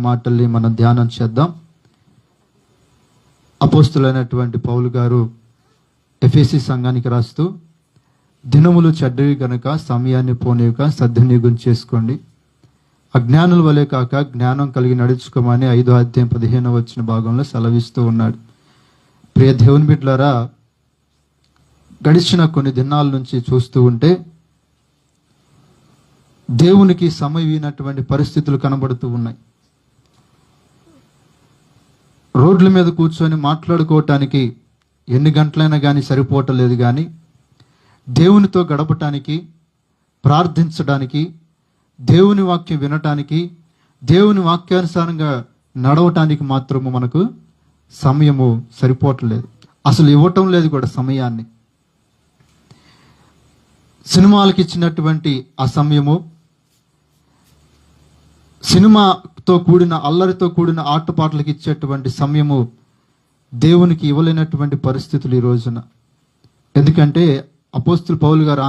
మాటల్ని మనం ధ్యానం చేద్దాం. అపోస్తులైనటువంటి పౌలు గారు ఎఫ్ఎసి సంఘానికి రాస్తూ దినములు చెడ్డవి గనుక సమయాన్ని పోనీయక సద్వినియోగం చేసుకోండి అజ్ఞానుల వలె కాక జ్ఞానం కలిగి నడుచుకోమని ఐదో అధ్యాయం పదిహేను వచ్చిన భాగంలో సెలవిస్తూ ఉన్నాడు. ప్రియ దేవుని బిడ్డలారా గడిచిన కొన్ని దినాల నుంచి చూస్తూ ఉంటే దేవునికి సమయమైనటువంటి పరిస్థితులు కనబడుతూ ఉన్నాయి. రోడ్ల మీద కూర్చొని మాట్లాడుకోవటానికి ఎన్ని గంటలైనా కానీ సరిపోవటలేదు కానీ దేవునితో గడపటానికి ప్రార్థించడానికి దేవుని వాక్యం వినటానికి దేవుని వాక్యానుసారంగా నడవటానికి మాత్రము మనకు సమయము సరిపోవట్లేదు అసలు ఇవ్వటం లేదు కూడా సమయాన్ని. సినిమాలకు ఇచ్చినటువంటి ఆ సమయము సినిమాతో కూడిన అల్లరితో కూడిన ఆటపాటలకు ఇచ్చేటువంటి సమయము దేవునికి ఇవ్వలేనటువంటి పరిస్థితులు ఈ రోజున. ఎందుకంటే అపోస్తులు పౌలు గారు